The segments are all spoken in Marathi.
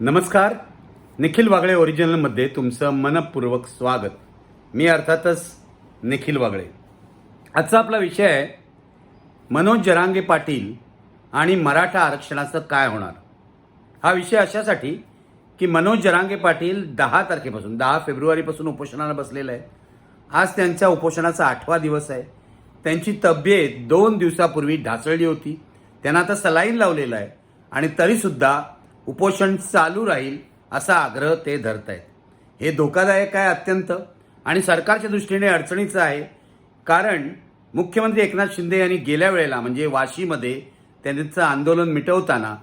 नमस्कार. निखिल वागळे ओरिजिनलमध्ये तुमचं मनपूर्वक स्वागत. मी अर्थातच निखिल वागळे. आजचा आपला विषय आहे मनोज जरांगे पाटील आणि मराठा आरक्षणाचं काय होणार? हा विषय अशासाठी की मनोज जरांगे पाटील दहा तारखेपासून दहा फेब्रुवारीपासून उपोषणाला बसलेलं आहे आज त्यांच्या उपोषणाचा आठवा दिवस आहे. त्यांची तब्येत दोन दिवसापूर्वी ढासळली होती. त्यांना आता सलाईन लावलेलं आहे. आणि तरीसुद्धा उपोषण चालू राहील असा आग्रह ते धरत आहेत हे धोकादायक आहे अत्यंत आणि सरकारच्या दृष्टीने अडचणीचं आहे. कारण मुख्यमंत्री एकनाथ शिंदे यांनी गेल्या वेळेला म्हणजे वाशीमध्ये त्यांचं आंदोलन मिटवताना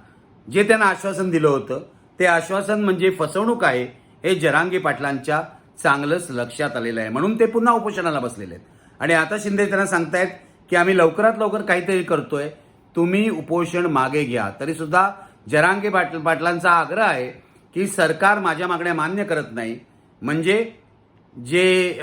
जे त्यांना आश्वासन दिलं होतं ते आश्वासन म्हणजे फसवणूक आहे हे जरांगे पाटलांच्या चांगलंच लक्षात आलेलं आहे. म्हणून ते पुन्हा उपोषणाला बसलेले आहेत. आणि आता शिंदे त्यांना सांगतायत की आम्ही लवकरात लवकर काहीतरी करतोय. तुम्ही उपोषण मागे घ्या. तरीसुद्धा जरांगे पाटील पाटलांचा आग्रह आहे की सरकार माझ्या मागण्या मान्य करत नाही. म्हणजे जे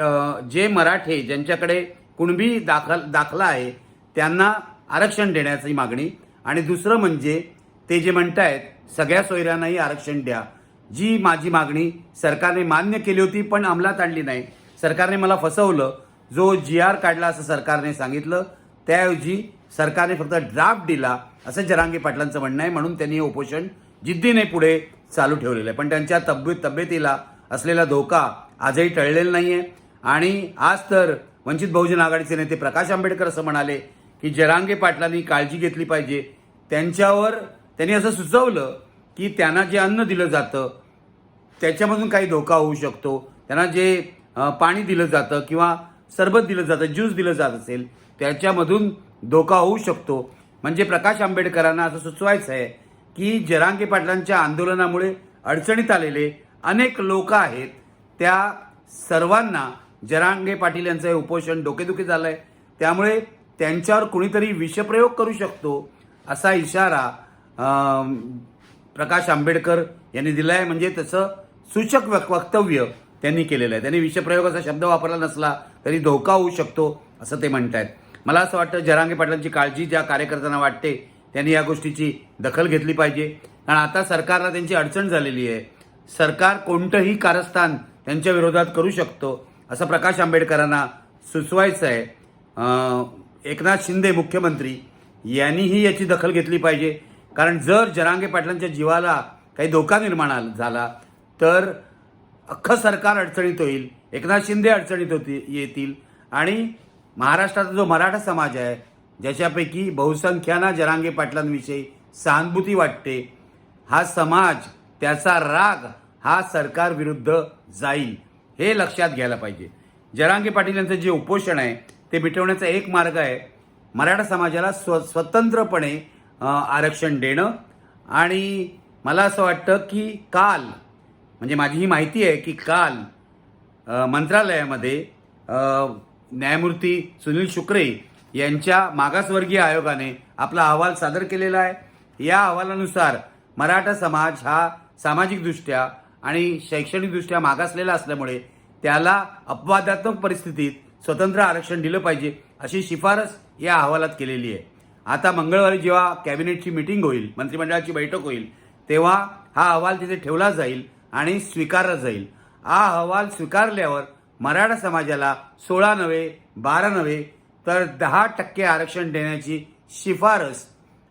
जे मराठे ज्यांच्याकडे कुणबी दाखल दाखला आहे त्यांना आरक्षण देण्याची मागणी. आणि दुसरं म्हणजे ते जे म्हणतायत सगळ्या सोयऱ्यांनाही आरक्षण द्या. जी माझी मागणी सरकारने मान्य केली होती पण अंमलात आणली नाही. सरकारने मला फसवलं. जो जी आर काढला असं सरकारने सांगितलं त्याऐवजी सरकारने फक्त ड्राफ्ट दिला असं जरांगी पाटलांचं म्हणणं आहे म्हणून त्यांनी हे उपोषण जिद्दीने पुढे चालू ठेवलेलं आहे. पण त्यांच्या तब्येत तब्येतीला असलेला धोका आजही टळलेला नाही आहे आणि आज तर वंचित बहुजन आघाडीचे नेते प्रकाश आंबेडकर असं म्हणाले की जरांगे पाटलांनी काळजी घेतली पाहिजे. त्यांच्यावर त्यांनी असं सुचवलं की त्यांना जे अन्न दिलं जातं त्याच्यामधून काही धोका होऊ शकतो. त्यांना जे पाणी दिलं जातं किंवा सरबत दिलं जातं ज्यूस दिलं जात असेल त्याच्यामधून धोका होऊ शकतो. म्हणजे प्रकाश आंबेडकरांना असं सुचवायचं आहे की जरांगे पाटलांच्या आंदोलनामुळे अडचणीत आलेले अनेक लोक आहेत. त्या सर्वांना जरांगे पाटील यांचं हे उपोषण डोकेदुखी झालं आहे त्यामुळे त्यांच्यावर कुणीतरी विषप्रयोग करू शकतो असा इशारा प्रकाश आंबेडकर यांनी दिला आहे म्हणजे तसं सूचक वक्तव्य त्यांनी केलेलं आहे. त्यांनी विषप्रयोगाचा शब्द वापरला नसला तरी धोका होऊ शकतो असं ते म्हणत आहेत मला असं वाटतं जरांगे पाटलांची काळजी ज्या कार्यकर्त्यांना वाटते त्यांनी या गोष्टीची दखल घेतली पाहिजे. कारण आता सरकारला त्यांची अडचण झालेली आहे. सरकार कोणतंही कारस्थान त्यांच्या विरोधात करू शकतो असं प्रकाश आंबेडकरांना सुचवायचं आहे. एकनाथ शिंदे मुख्यमंत्री यांनीही याची दखल घेतली पाहिजे. कारण जर जरांगे पाटलांच्या जीवाला काही धोका निर्माण झाला तर अख्खं सरकार अडचणीत होईल एकनाथ शिंदे अडचणीत होती येतील. आणि महाराष्ट्राचा जो मराठा समाज आहे ज्याच्यापैकी बहुसंख्याना जरांगे पाटलांविषयी सहानुभूती वाटते हा समाज त्याचा राग हा सरकारविरुद्ध जाईल हे लक्षात घ्यायला पाहिजे. जरांगे पाटील यांचं जे उपोषण आहे ते मिटवण्याचा एक मार्ग आहे मराठा समाजाला स्व स्वतंत्रपणे आरक्षण देणं. आणि मला असं वाटतं की काल म्हणजे माझी ही माहिती आहे की काल मंत्रालयामध्ये न्यायमूर्ती सुनील शुक्रे यांच्या मागासवर्गीय आयोगाने आपला अहवाल सादर केलेला आहे. या अहवालानुसार मराठा समाज हा सामाजिकदृष्ट्या आणि शैक्षणिकदृष्ट्या मागासलेला असल्यामुळे त्याला अपवादात्मक परिस्थितीत स्वतंत्र आरक्षण दिलं पाहिजे अशी शिफारस या अहवालात केलेली आहे. आता मंगळवारी जेव्हा कॅबिनेटची मिटिंग होईल मंत्रिमंडळाची बैठक होईल तेव्हा हा अहवाल तिथे ठेवला जाईल आणि स्वीकारला जाईल. हा अहवाल स्वीकारल्यावर मराठा समाजाला सोळा नव्हे बारा नव्हे तर दहा टक्के आरक्षण देण्याची शिफारस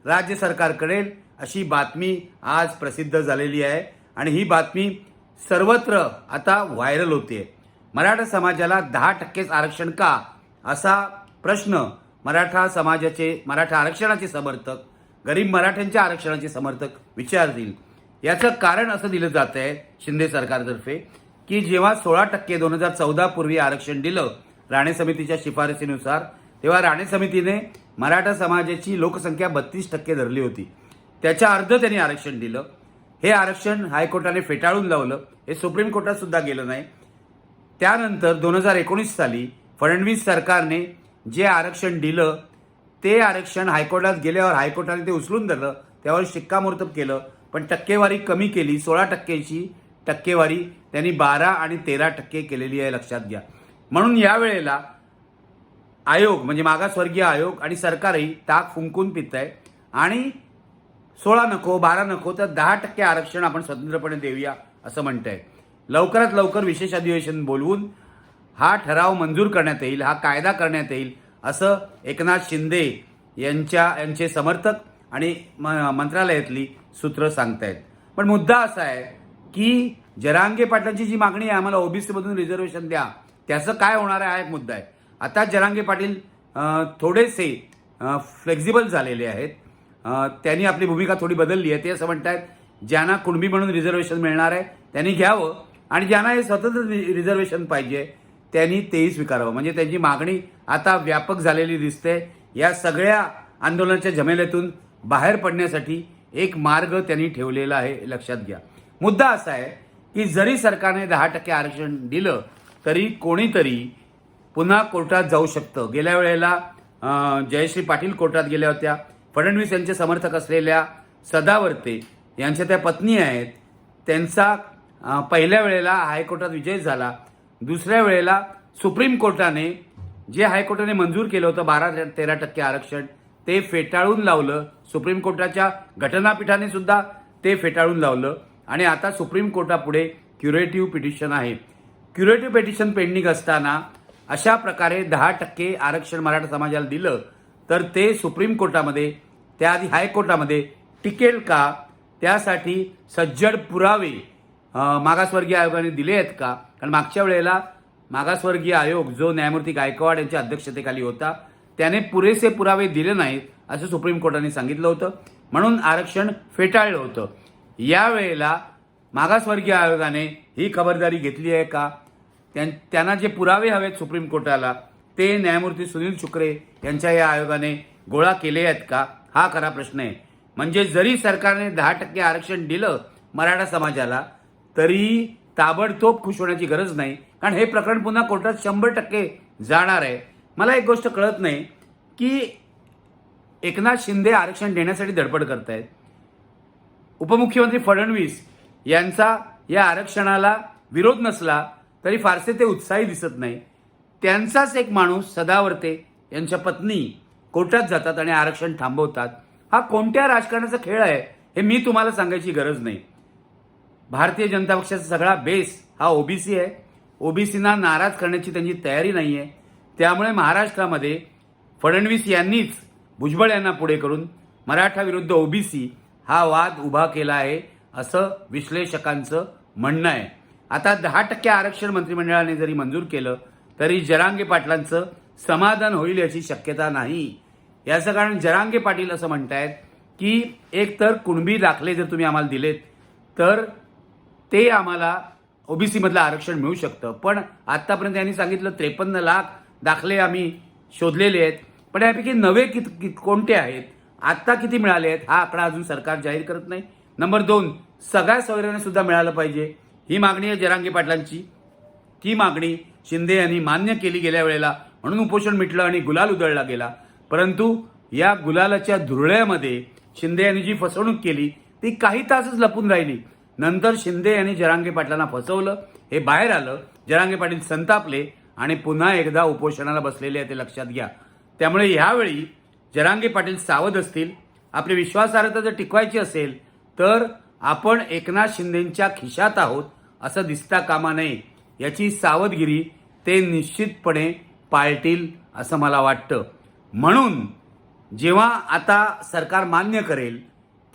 राज्य सरकार करेल अशी बातमी आज प्रसिद्ध झालेली आहे. आणि ही बातमी सर्वत्र आता व्हायरल होते. मराठा समाजाला दहा टक्केच आरक्षण का? असा प्रश्न मराठा समाजाचे मराठा आरक्षणाचे समर्थक गरीब मराठ्यांच्या आरक्षणाचे समर्थक विचारतील. याचं कारण असं दिलं जात आहे शिंदे सरकारतर्फे. की जेव्हा सोळा टक्के दोन हजार चौदा पूर्वी आरक्षण दिलं राणे समितीच्या शिफारसीनुसार तेव्हा राणे समितीने मराठा समाजाची लोकसंख्या बत्तीस टक्के धरली होती. त्याच्या अर्ध त्यांनी आरक्षण दिलं. हे आरक्षण हायकोर्टाने फेटाळून लावलं. हे सुप्रीम कोर्टात सुद्धा गेलं नाही. त्यानंतर दोन हजार एकोणीस साली फडणवीस सरकारने जे आरक्षण दिलं ते आरक्षण हायकोर्टात गेल्यावर हायकोर्टाने ते उचलून धरलं त्यावर शिक्कामोर्तब केलं. पण टक्केवारी कमी केली सोळा टक्केची टक्केवारी त्यांनी बारा आणि तेरा टक्के केलेली आहे लक्षात घ्या. म्हणून यावेळेला आयोग म्हणजे मागासवर्गीय आयोग आणि सरकारही ताक फुंकून पित आहे. आणि सोळा नको बारा नको तर दहा टक्के आरक्षण आपण स्वतंत्रपणे देऊया असं म्हणत आहे लवकरात लवकर विशेष अधिवेशन बोलवून हा ठराव मंजूर करण्यात येईल हा कायदा करण्यात येईल असं एकनाथ शिंदे यांच्या यांचे समर्थक आणि म- मंत्रालयातली सूत्र सांगतायत. पण मुद्दा असा आहे की जरांगे पाटलांची जी मागणी आहे आम्हाला ओबीसीमधून रिझर्वेशन द्या. त्याचं काय होणार आहे हा एक मुद्दा आहे. आता जरांगे पाटील थोडेसे फ्लेक्झिबल झालेले आहेत. त्यांनी आपली भूमिका थोडी बदलली आहे. ते असं म्हणतात ज्यांना कुणबी म्हणून रिझर्वेशन मिळणार आहे त्यांनी घ्यावं. आणि ज्यांना हे स्वतंत्र रि- रिझर्वेशन पाहिजे त्यांनी तेही स्वीकारावं. म्हणजे त्यांची मागणी आता व्यापक झालेली दिसते. या सगळ्या आंदोलनाच्या झमेल्यातून बाहेर पडण्यासाठी एक मार्ग त्यांनी ठेवलेला आहे लक्षात घ्या. मुद्दा असा आहे की जरी सरकारने दहा टक्के आरक्षण दिलं तरी कोणीतरी पुन्हा कोर्टात जाऊ शकतं. गेल्या वेळेला जयश्री पाटील कोर्टात गेल्या होत्या. फडणवीस यांचे समर्थक असलेल्या सदावर्ते यांच्या त्या पत्नी आहेत. त्यांचा पहिल्या वेळेला हायकोर्टात विजय झाला. दुसऱ्या वेळेला सुप्रीम कोर्टाने जे हायकोर्टाने मंजूर केलं होतं बारा तेरा टक्के आरक्षण ते फेटाळून लावलं. सुप्रीम कोर्टाच्या घटनापीठाने सुद्धा ते फेटाळून लावलं. आणि आता सुप्रीम कोर्टापुढे क्युरेटिव्ह पिटिशन आहे. क्युरेटिव्ह पिटिशन पेंडिंग असताना अशा प्रकारे दहा टक्के आरक्षण मराठा समाजाला दिलं तर ते सुप्रीम कोर्टामध्ये त्याआधी हायकोर्टामध्ये टिकेल का? त्यासाठी सज्जड पुरावे मागासवर्गीय आयोगाने दिले आहेत का? कारण मागच्या वेळेला मागासवर्गीय आयोग जो न्यायमूर्ती गायकवाड यांच्या अध्यक्षतेखाली होता त्याने पुरेसे पुरावे दिले नाहीत असं सुप्रीम कोर्टाने सांगितलं होतं. म्हणून आरक्षण फेटाळलं होतं. यावेळेला मागासवर्गीय आयोगाने ही खबरदारी घेतली आहे का? त्यां- त्यांना जे पुरावे हवेत सुप्रीम कोर्टाला ते न्यायमूर्ती सुनील शुक्रे यांच्या या आयोगाने गोळा केले आहेत का? हा खरा प्रश्न आहे. म्हणजे जरी सरकारने दहा टक्के आरक्षण दिलं मराठा समाजाला तरी ताबडतोब खुश होण्याची गरज नाही. कारण हे प्रकरण पुन्हा कोर्टात शंभर टक्के जाणार आहे. मला एक गोष्ट कळत नाही की एकनाथ शिंदे आरक्षण देण्यासाठी धडपड करतायत. उपमुख्यमंत्री फडणवीस यांचा या आरक्षणाला विरोध नसला तरी फारसे ते उत्साही दिसत नाही. त्यांचाच एक माणूस सदावर्ते यांच्या पत्नी कोर्टात जातात आणि आरक्षण थांबवतात. हा कोणत्या राजकारणाचा खेळ आहे हे मी तुम्हाला सांगायची गरज नाही. भारतीय जनता पक्षाचा सगळा बेस हा ओबीसी आहे. ओबीसीना नाराज करण्याची त्यांची तयारी नाही आहे त्यामुळे महाराष्ट्रामध्ये फडणवीस यांनीच भुजबळ यांना पुढे करून मराठा विरुद्ध ओबीसी हा वाद उभा केला आहे असं विश्लेषकांचं म्हणणं आहे. आता दहा टक्के आरक्षण मंत्रिमंडळाने जरी मंजूर केलं तरी जरांगे पाटलांचं समाधान होईल याची शक्यता नाही. याचं कारण जरांगे पाटील असं म्हणतायत की एक तर कुणबी दाखले जर तुम्ही आम्हाला दिलेत तर ते आम्हाला ओबीसीमधलं आरक्षण मिळू शकतं. पण आत्तापर्यंत यांनी सांगितलं त्रेपन्न लाख दाखले आम्ही शोधलेले आहेत. पण यापैकी नवे कित कित कोणते आहेत? आत्ता किती मिळाले आहेत हा आकडा अजून सरकार जाहीर करत नाही. नंबर दोन सगळ्या सोयऱ्यांना सुद्धा मिळालं पाहिजे. ही मागणी आहे जरांगे पाटलांची. ती मागणी शिंदे यांनी मान्य केली गेल्या वेळेला म्हणून उपोषण मिटलं आणि गुलाल उधळला गेला. परंतु या गुलालाच्या धुरळ्यामध्ये शिंदे यांनी जी फसवणूक केली ती काही तासच लपून राहिली. नंतर शिंदे यांनी जरांगे पाटलांना फसवलं हे बाहेर आलं. जरांगे पाटील संतापले आणि पुन्हा एकदा उपोषणाला बसलेले आहे ते लक्षात घ्या. त्यामुळे यावेळी जरांगे पाटील सावध असतील आपली विश्वासार्हता जर टिकवायची असेल तर आपण एकनाथ शिंदेच्या खिशात आहोत असं दिसता कामा नये. याची सावधगिरी ते निश्चितपणे पाळतील असं मला वाटतं. म्हणून जेव्हा आता सरकार मान्य करेल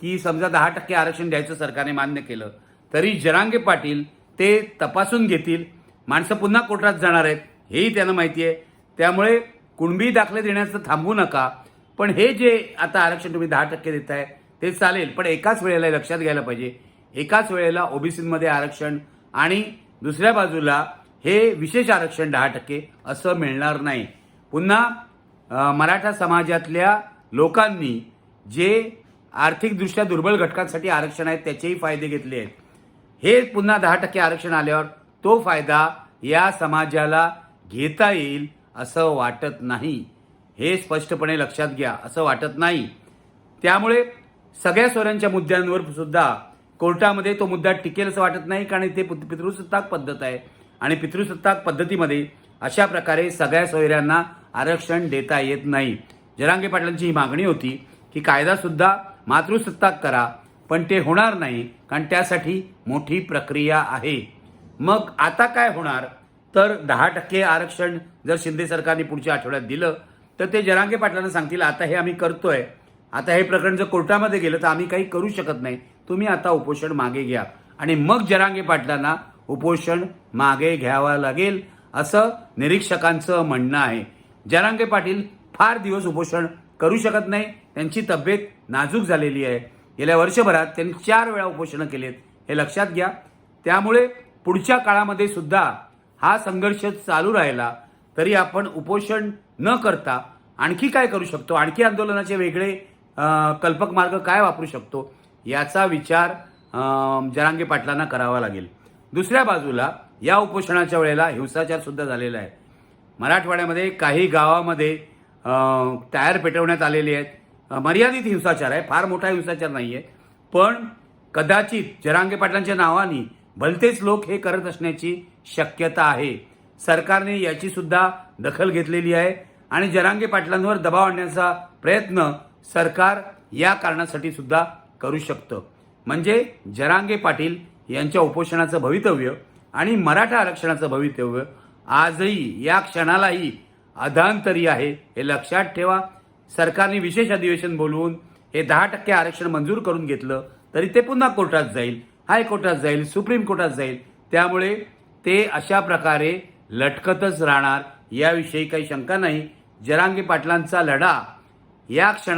की समजा दहा टक्के आरक्षण द्यायचं सरकारने मान्य केलं तरी जरांगे पाटील ते तपासून घेतील. माणसं पुन्हा कोर्टात जाणार आहेत हेही त्यांना माहिती आहे. त्यामुळे कुणबी दाखले देण्याचं थांबू नका. पण हे जे आता आरक्षण तुम्ही दहा टक्के देत आहे ते चालेल पण एकाच वेळेला लक्षात घ्यायला पाहिजे. एकाच वेळेला ओबीसीमध्ये आरक्षण आणि दुसऱ्या बाजूला हे विशेष आरक्षण दहा टक्के असं मिळणार नाही. पुन्हा मराठा समाजातल्या लोकांनी जे आर्थिकदृष्ट्या दुर्बल घटकांसाठी आरक्षण आहेत त्याचेही फायदे घेतले आहेत. हे पुन्हा दहा टक्के आरक्षण आल्यावर तो फायदा या समाजाला घेता येईल असं वाटत नाही. हे स्पष्टपणे लक्षात घ्या असं वाटत नाही. त्यामुळे सगळ्या स्वरांच्या मुद्द्यांवर सुद्धा कोर्टामध्ये तो मुद्दा टिकेल असं वाटत नाही कारण ते पितृसत्ताक पद्धत आहे. आणि पितृसत्ताक पद्धतीमध्ये अशा प्रकारे सगळ्या सोयऱ्यांना आरक्षण देता येत नाही. जरांगे पाटलांची ही मागणी होती की कायदासुद्धा मातृसत्ताक करा पण ते होणार नाही कारण त्यासाठी मोठी प्रक्रिया आहे. मग आता काय होणार? तर दहा टक्के आरक्षण जर शिंदे सरकारने पुढच्या आठवड्यात दिलं तर ते जरांगे पाटलांना सांगतील आता हे आम्ही करतोय. आता हे प्रकरण जर कोर्टामध्ये गेलं तर आम्ही काही करू शकत नाही. तुम्ही आता उपोषण मागे घ्या. आणि मग जरांगे पाटलांना उपोषण मागे घ्यावं लागेल असं निरीक्षकांचं म्हणणं आहे. जरांगे पाटील फार दिवस उपोषण करू शकत नाही. त्यांची तब्येत नाजूक झालेली आहे. गेल्या वर्षभरात त्यांनी चार वेळा उपोषणं केलेत. हे लक्षात घ्या. त्यामुळे पुढच्या काळामध्ये सुद्धा हा संघर्ष चालू राहिला तरी आपण उपोषण न करता आणखी काय करू शकतो? आणखी आंदोलनाचे वेगळे कल्पक मार्ग काय वापरू शकतो? याचा विचार जरांगे पाटलांना करावा लागेल. दुसऱ्या बाजूला या उपोषणाच्या वेळेला हिंसाचार सुद्धा झालेला आहे. मराठवाड्यामध्ये काही गावामध्ये टायर पेटवण्यात आलेले आहेत. मर्यादित हिंसाचार आहे. फार मोठा हिंसाचार नाही आहे पण कदाचित जरांगे पाटलांच्या नावाने भलतेच लोक हे करत असण्याची शक्यता आहे. सरकारने याची सुद्धा दखल घेतलेली आहे. आणि जरांगे पाटलांवर दबाव आणण्याचा प्रयत्न सरकार या कारणासाठी सुद्धा करू शकतं. म्हणजे जरांगे पाटील यांच्या उपोषणाचं भवितव्य आणि मराठा आरक्षणाचं भवितव्य आजही या क्षणालाही अधांतरी आहे हे लक्षात ठेवा. सरकारने विशेष अधिवेशन बोलवून हे दहा टक्के आरक्षण मंजूर करून घेतलं तरी ते पुन्हा कोर्टात जाईल हायकोर्टात जाईल सुप्रीम कोर्टात जाईल. त्यामुळे ते अशा प्रकारे लटकतच राहणार. याविषयी काही शंका नाही. जरांगी पाटलांचा लढा या क्षणा